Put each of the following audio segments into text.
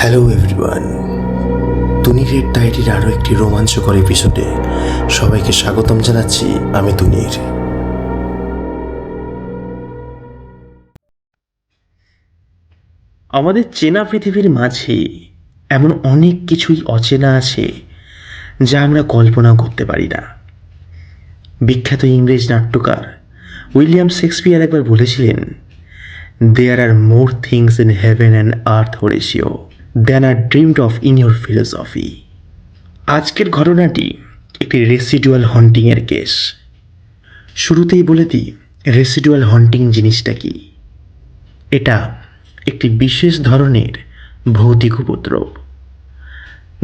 Hello everyone তুনিরের ডায়েরির আরও একটি রোমাঞ্চকর এপিসোডে সবাইকে স্বাগতম জানাচ্ছি আমি তুনির। আমাদের চেনা পৃথিবীর মাঝে এমন অনেক কিছুই অচেনা আছে যা আমরা কল্পনাও করতে পারি না। বিখ্যাত ইংরেজ নাট্যকার উইলিয়াম শেক্সপিয়ার একবার বলেছিলেন there are more things in heaven and earth Horatio than are dreamed of in your philosophy আজকের ঘটনাটি একটি রেসিডুয়াল হন্টিংয়ের কেস শুরুতেই বলে দিই রেসিডুয়াল হন্টিং জিনিসটা কি? এটা একটি বিশেষ ধরনের ভৌতিক উপদ্রব।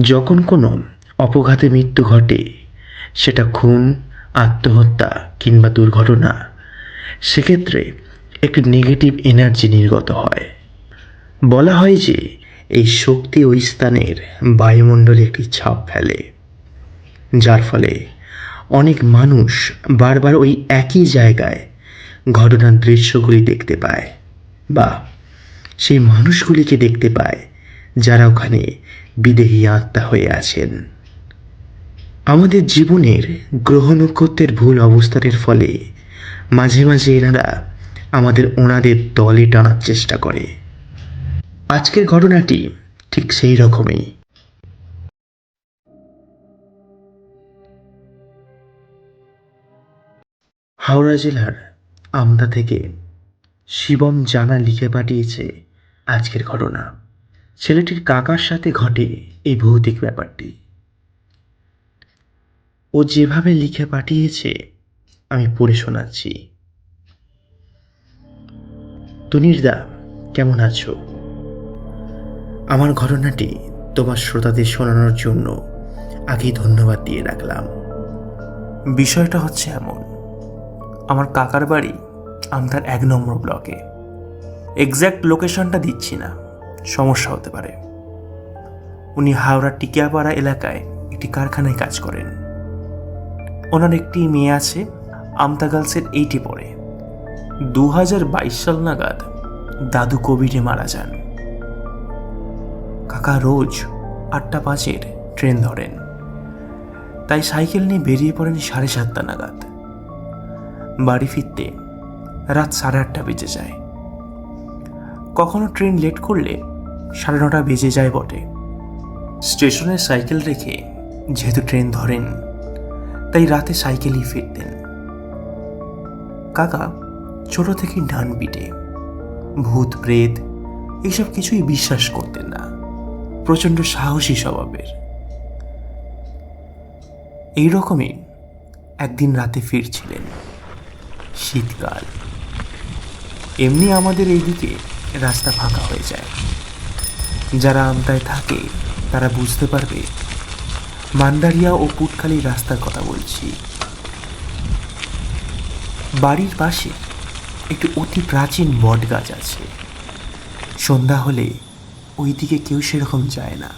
যখন কোনো অপঘাতে মৃত্যু ঘটে, সেটা খুন, আত্মহত্যা কিংবা দুর্ঘটনা, সেক্ষেত্রে একটি নেগেটিভ এনার্জি নির্গত হয়। বলা হয় যে এই শক্তি ওই স্থানের বায়ুমণ্ডলে একটি ছাপ ফেলে, যার ফলে অনেক মানুষ বারবার ওই একই জায়গায় ঘটনার দৃশ্যগুলি দেখতে পায় বা সেই মানুষগুলিকে দেখতে পায় যারা ওখানে বিদেহী আত্মা হয়ে আছেন। আমাদের জীবনের গ্রহ নক্ষত্রের ভুল অবস্থানের ফলে মাঝে মাঝে এনারা আমাদের ওনাদের দলে টানার চেষ্টা করে। আজকের ঘটনাটি ঠিক সেই রকমই। হাওড়া জেলার আমদা থেকে শিবম জানা লিখে পাঠিয়েছে আজকের ঘটনা। ছেলেটির কাকার সাথে ঘটে এই ভৌতিক ব্যাপারটি। ও যেভাবে লিখে পাঠিয়েছে, আমি পড়ে শোনাচ্ছি। তুনিরদা কেমন আছো? আমার ঘটনাটি তোমার শ্রোতাদের শোনানোর জন্য আগেই ধন্যবাদ দিয়ে রাখলাম। বিষয়টা হচ্ছে এমন। আমার কাকার বাড়ি আমদার এক নম্বর ব্লকে। এক্স্যাক্ট লোকেশনটা দিচ্ছি না। সমস্যা হতে পারে। উনি হাওড়ার টিকিয়াপাড়া এলাকায় একটি কারখানায় কাজ করেন। ওনার একটি মেয়ে আছে, আমতা গার্লসের এইটি পড়ে। দু হাজার বাইশ সাল নাগাদ দাদু কোভিডে মারা যান। কাকা রোজ আটটা পাঁচের ট্রেন ধরেন। তাই সাইকেল নিয়ে বেরিয়ে পড়েন সাড়ে সাতটা নাগাদ। বাড়ি ফিরতে রাত সাড়ে আটটা বেজে যায়। কখনো ট্রেন লেট করলে সাড়ে নটা বেজে যায় বটে। স্টেশনে সাইকেল রেখে যেহেতু ট্রেন ধরেন, তাই রাতে সাইকেলই ফিরতেন। কাকা ছোট থেকেই ডান পিটে ভূত, প্রেত এইসব কিছুই বিশ্বাস করতেন না। প্রচণ্ড সাহসী স্বভাবের। এইরকমই একদিন রাতে ফিরছিলেন। শীতকাল। এমনি আমাদের এইদিকে রাস্তা ফাঁকা হয়ে যায়। যারা আমতায় থাকে, তারা বুঝতে পারবে। মান্দারিয়া ও পুটখালি রাস্তার কথা বলছি। বাড়ির পাশে একটি অতি প্রাচীন বট গাছ আছে। সন্ধ্যা হলে ওই দিকে কেউ সেরকম যায় না।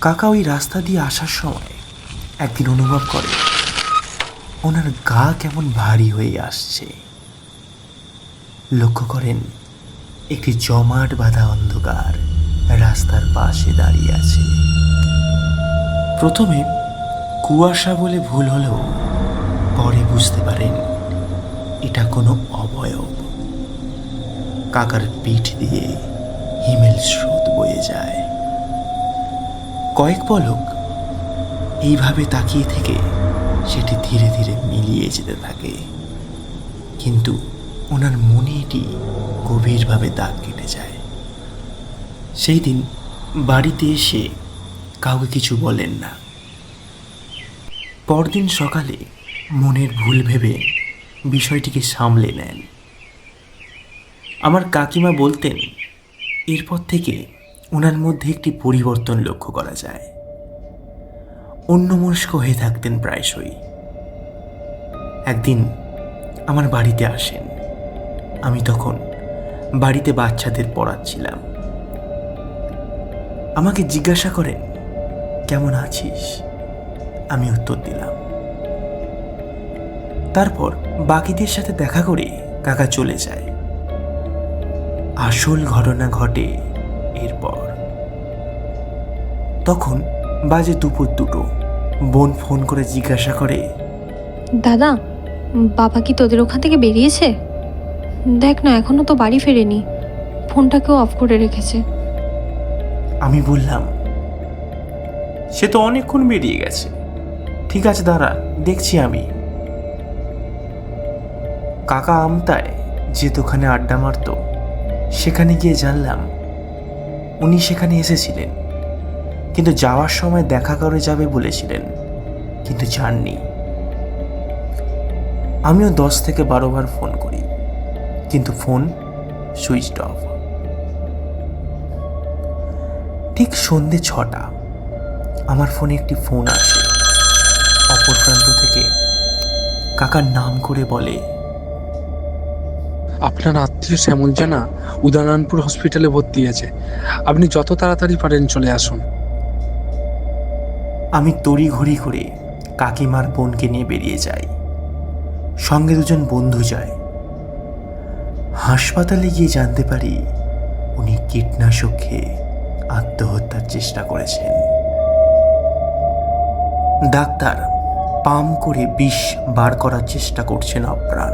কাকা ওই রাস্তা দিয়ে আসার সময় একদিন অনুভব করে, ওনার গা কেমন ভারী হয়ে আসছে। লক্ষ্য করেন, একটি জমাট বাঁধা অন্ধকার রাস্তার পাশে দাঁড়িয়ে আছে। প্রথমে কুয়াশা বলে ভুল হলেও পরে বুঝতে পারেন, এটা কোনো অবয়ব। কাকার পিঠ দিয়ে হিমেল স্রোত বয়ে যায়। কয়েক পলক এইভাবে তাকিয়ে থেকে সেটি ধীরে ধীরে মিলিয়ে যেতে থাকে। কিন্তু ওনার মনে এটি গভীরভাবে দাগ কেটে যায়। সেই দিন বাড়িতে এসে কাউকে কিছু বলেন না। পরদিন সকালে মনের ভুল ভেবে বিষয়টিকে সামলে নেন। আমার কাকিমা বলতেন এরপর থেকে ওনার মধ্যে একটি পরিবর্তন লক্ষ্য করা যায়। অন্যমনস্ক হয়ে থাকতেন প্রায়শই। একদিন আমার বাড়িতে আসেন। আমি তখন বাড়িতে বাচ্চাদের পড়াচ্ছিলাম। আমাকে জিজ্ঞাসা করেন, কেমন আছিস? আমি উত্তর দিলাম। তারপর বাকিদের সাথে দেখা করে কাকা চলে যায়। আসল ঘটনা ঘটে এরপর। তখন বাজে দুপুর দুটো। বোন ফোন করে জিজ্ঞাসা করে দাদা বাবা কি তোদের ওখান থেকে বেরিয়েছে? দেখ না এখনও তো বাড়ি ফেরেনি। ফোনটাকেও অফ করে রেখেছে। আমি বললাম সে তো অনেকক্ষণ বেরিয়ে গেছে। ঠিক আছে দাঁড়া দেখছি আমি। কাকা আমতায় যে দোকানে আড্ডা মারতো। সেখানে গিয়ে জানলাম, উনি সেখানে এসেছিলেন। কিন্তু যাওয়ার সময় দেখা করে যাবে বলেছিলেন, কিন্তু যাননি। আমিও দশ থেকে বারো বার ফোন করি, কিন্তু ফোন সুইচড অফ। ঠিক সন্ধে ছটা, আমার ফোনে একটি ফোন আসে। অপর প্রান্ত থেকে কাকার নাম করে বলে, আপনার আত্মীয় শ্যামল জানা উদয়নারায়ণপুর হসপিটালে ভর্তি আছে। আপনি যত তাড়াতাড়ি পারেন চলে আসুন। আমি তড়ি ঘড়ি করে কাকিমার বোনকে নিয়ে বেরিয়ে যাই। সঙ্গে দুজন বন্ধু যায়। হাসপাতালে গিয়ে জানতে পারি উনি কীটনাশক খেয়ে আত্মহত্যার চেষ্টা করেছেন। ডাক্তার পাম করে বিষ বার করার চেষ্টা করছেন অপ্রাণ।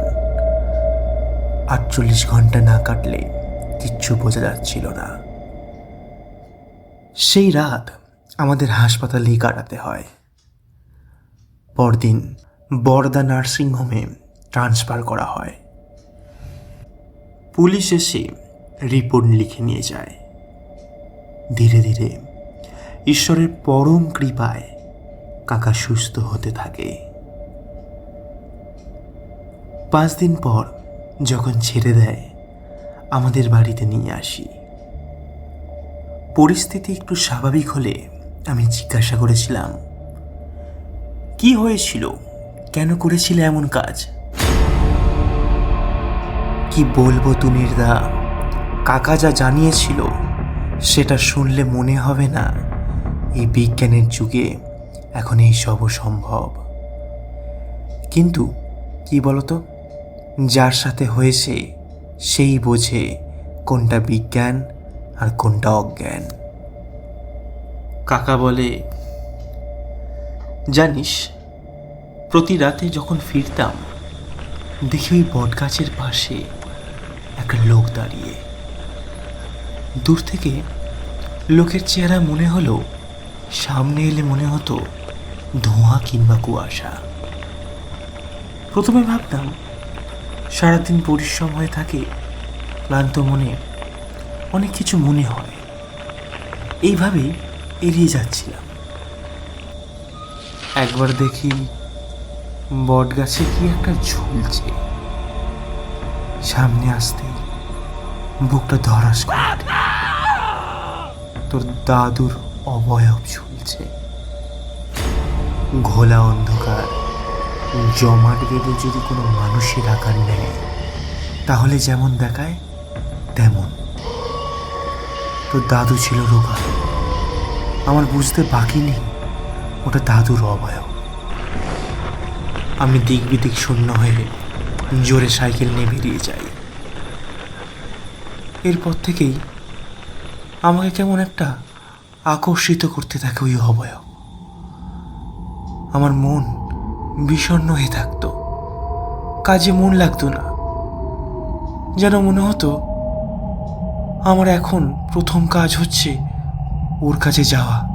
আটচল্লিশ ঘণ্টা না কাটলে কিচ্ছু বোঝা যাচ্ছিল না। সেই রাত আমাদের হাসপাতালেই কাটাতে হয়। পরদিন বরদা নার্সিংহোমে ট্রান্সফার করা হয়। পুলিশ এসে রিপোর্ট লিখে নিয়ে যায়। ধীরে ধীরে ঈশ্বরের পরম কৃপায় কাকা সুস্থ হতে থাকে। পাঁচ দিন পর যখন ছেড়ে দেয় আমাদের বাড়িতে নিয়ে আসি। পরিস্থিতি একটু স্বাভাবিক হলে আমি জিজ্ঞাসা করেছিলাম, কি হয়েছিল? কেন করেছিলে এমন কাজ? কি বলব তুমির দা কাকা যা জানিয়েছিল, সেটা শুনলে মনে হবে না। এই বিজ্ঞানের যুগে এখন এই সব সম্ভব কিন্তু কি বলতো? যার সাথে হয়েছে সেই বোঝে কোনটা বিজ্ঞান আর কোনটা অজ্ঞান। কাকা বলে, জানিস, প্রতি রাতে যখন ফিরতাম, দেখি ওই বটগাছের পাশে একটা লোক দাঁড়িয়ে। দূর থেকে লোকের চেহারা মনে হলো, সামনে এলে মনে হতো ধোঁয়া কিংবা কুয়াশা। প্রথমে ভাবতাম সারাদিন পরিশ্রম হয়ে থাকে, ক্লান্ত মনে অনেক কিছু মনে হয়। এইভাবেই এড়িয়ে যাচ্ছিলাম। একবার দেখি বট গাছে কি একটা ঝুলছে। সামনে আসতে বুকটা ধরাস তোর দাদুর অবয়ব ঝুলছে। ঘোলা অন্ধকার। জমাট বেঁধে যদি কোনো মানুষের আকার নেয়, তাহলে যেমন দেখায়, তেমন। তোর দাদু ছিল রোগা। আমার বুঝতে বাকি নেই, ওটা দাদুর অবয়ব। আমি দিক বিদিক শূন্য হয়ে জোরে সাইকেল নিয়ে বেরিয়ে যাই। এরপর থেকেই আমাকে কেমন একটা আকর্ষিত করতে থাকে ওই অবয়ব। আমার মন বিষণ্ণ হয়ে থাকতো। কাজে মন লাগতো না। যেন মনে হতো, আমার এখন প্রথম কাজ হচ্ছে ওর কাছে যাওয়া।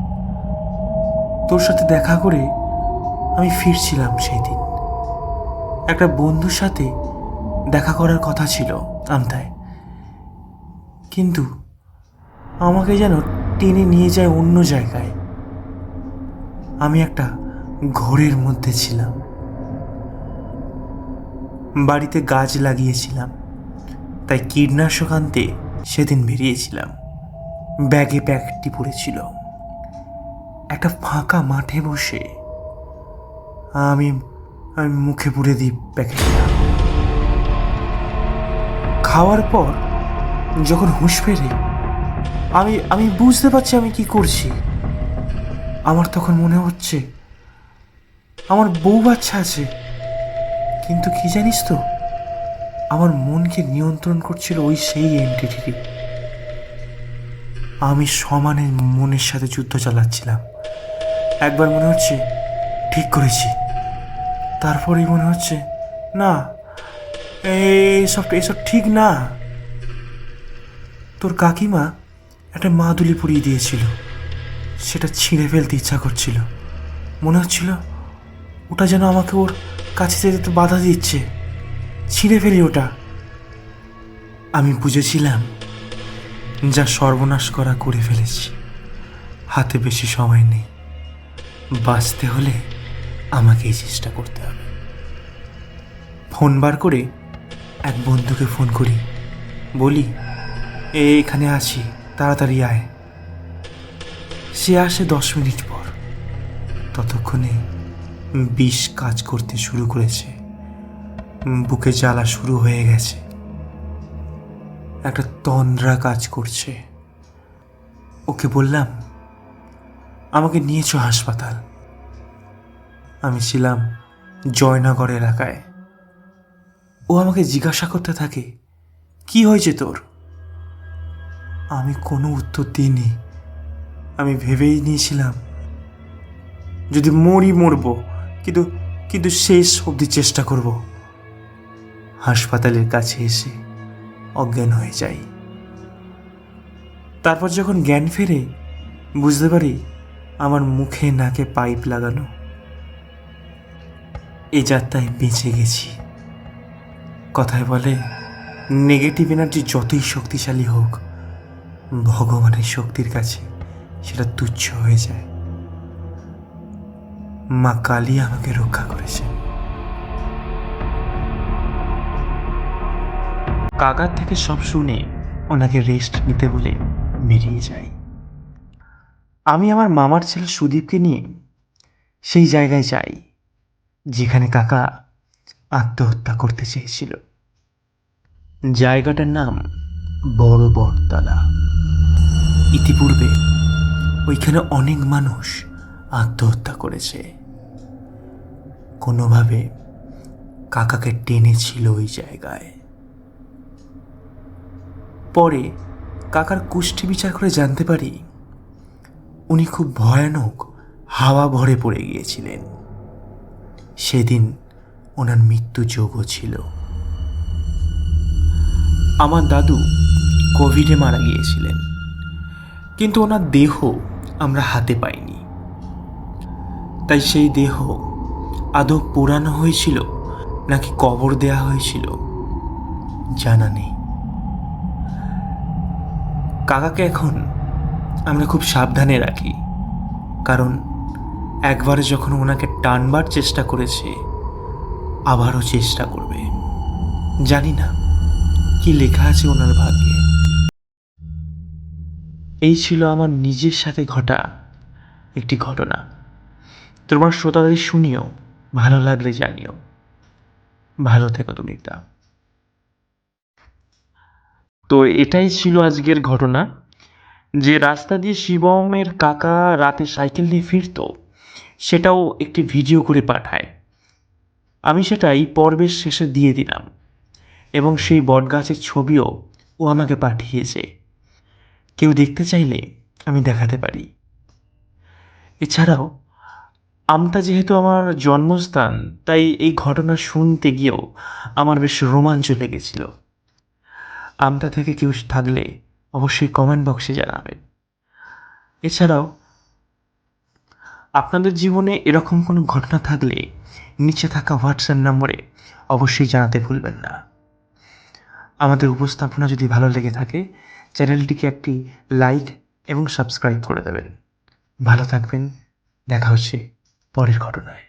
তোর সাথে দেখা করে আমি ফিরছিলাম সেই দিন একটা বন্ধুর সাথে দেখা করার কথা ছিল আমতায়। কিন্তু আমাকে যেন টেনে নিয়ে যায় অন্য জায়গায়। আমি একটা ঘোরের মধ্যে ছিলাম। বাড়িতে গাছ লাগিয়েছিলাম, তাই কীটনাশক আনতে সেদিন বেরিয়েছিলাম। ব্যাগে প্যাকেটটি পড়েছিল। একটা ফাঁকা মাঠে বসে আমি আমি মুখে পুরে দিই প্যাকেটটা। খাওয়ার পর যখন হুঁশ ফেরে, আমি আমি বুঝতে পারছি আমি কি করছি। আমার তখন মনে হচ্ছে আমার বউ বাচ্চা আছে। কিন্তু কি জানিস তো, আমার মনকে নিয়ন্ত্রণ করছিল ওই সেই এন্টিটি আমি সমানে মনের সাথে যুদ্ধ চালাচ্ছিলাম। একবার মনে হচ্ছে ঠিক করেছি। তারপরেই মনে হচ্ছে, না এইসব এসব ঠিক না। তোর কাকিমা একটা মাদুলি পুড়িয়ে দিয়েছিল। সেটা ছিঁড়ে ফেলতে ইচ্ছা করছিল। মনে হচ্ছিল ওটা যেন আমাকে ওর কাছে যেতে বাধা দিচ্ছে। ছিঁড়ে ফেলি ওটা। আমি বুঝেছিলাম যা সর্বনাশ করা করে ফেলেছি। হাতে বেশি সময় নেই। বাঁচতে হলে আমাকেই চেষ্টা করতে হবে। ফোন বার করে এক বন্ধুকে ফোন করি। বলি "এ, এখানে আছি তাড়াতাড়ি আয়। সে আসে দশ মিনিট পর। ততক্ষণে বিষ কাজ করতে শুরু করেছে। বুকে জ্বালা শুরু হয়ে গেছে। একটা তন্দ্রা কাজ করছে। ওকে বললাম, আমাকে নিয়েছো হাসপাতাল। আমি ছিলাম জয়নগর এলাকায়। ও আমাকে জিজ্ঞাসা করতে থাকে, কি হয়েছে তোর? আমি কোনো উত্তর দিইনি। আমি ভেবেই নিয়েছিলাম, যদি মরি মরবো কিন্তু কিন্তু শেষ অবধি চেষ্টা করব। হাসপাতালের কাছে এসে অজ্ঞান হয়ে যাই। তারপর যখন জ্ঞান ফেরে, বুঝতে পারি আমার মুখে নাকে পাইপ লাগানো। এ যাত্রায় বেঁচে গেছি। কথায় বলে, নেগেটিভ এনার্জি যতই শক্তিশালী হোক, ভগবানের শক্তির কাছে সেটা তুচ্ছ হয়ে যায়। মা কালী আমাকে রক্ষা করেছে। কাকার থেকে সব শুনে ওনাকে রেস্ট নিতে বলে বেরিয়ে যাই। আমি আমার মামার ছেলে সুদীপকে নিয়ে সেই জায়গায় যাই, যেখানে কাকা আত্মহত্যা করতে চেয়েছিল। জায়গাটার নাম বড় বটতলা। ইতিপূর্বে ওইখানে অনেক মানুষ আত্মহত্যা করেছে। কোনোভাবে কাকাকে টেনেছিল ওই জায়গায়। পরে কাকার কুষ্টি বিচার করে জানতে পারি, উনি খুব ভয়ানক হাওয়া ভরে পড়ে গিয়েছিলেন। সেদিন ওনার মৃত্যু যোগও ছিল। আমার দাদু কোভিডে মারা গিয়েছিলেন, কিন্তু ওনার দেহ আমরা হাতে পাইনি। তাই সেই দেহ আদৌ পোড়ানো হয়েছিল নাকি কবর দেয়া হয়েছিল? জানা নেই। কাকাকে এখন আমরা খুব সাবধানে রাখি, কারণ একবার যখন ওনাকে টানবার চেষ্টা করেছে, আবারও চেষ্টা করবে। জানি না কি লেখা আছে ওনার ভাগ্যে। এই ছিল আমার নিজের সাথে ঘটা একটি ঘটনা। তোমার শ্রোতাদের শুনিও। ভালো লাগলে জানিও। ভালো থেকো তুমি, তা। তো এটাই ছিল আজকের ঘটনা, যে রাস্তা দিয়ে শিবমের কাকা রাতে সাইকেল নিয়ে ফিরতো, সেটাও একটি ভিডিও করে পাঠায়। আমি সেটা এই পর্বের শেষে দিয়ে দিলাম, এবং সেই বটগাছের ছবিও ও আমাকে পাঠিয়েছে। কেউ দেখতে চাইলে আমি দেখাতে পারি। এছাড়াও আমতা যেহেতু আমার জন্মস্থান, তাই এই ঘটনা শুনতে গিয়েও আমার বেশ রোমাঞ্চ লেগেছিল। আমতা থেকে কেউ থাকলে অবশ্যই কমেন্ট বক্সে জানাবেন। এছাড়াও, আপনাদের জীবনে এরকম কোনো ঘটনা থাকলে নিচে থাকা হোয়াটসঅ্যাপ নম্বরে অবশ্যই জানাতে ভুলবেন না। আমাদের উপস্থাপনা যদি ভালো লেগে থাকে, চ্যানেলটিকে একটি লাইক এবং সাবস্ক্রাইব করে দেবেন। ভালো থাকবেন, দেখা হচ্ছে। バレるから。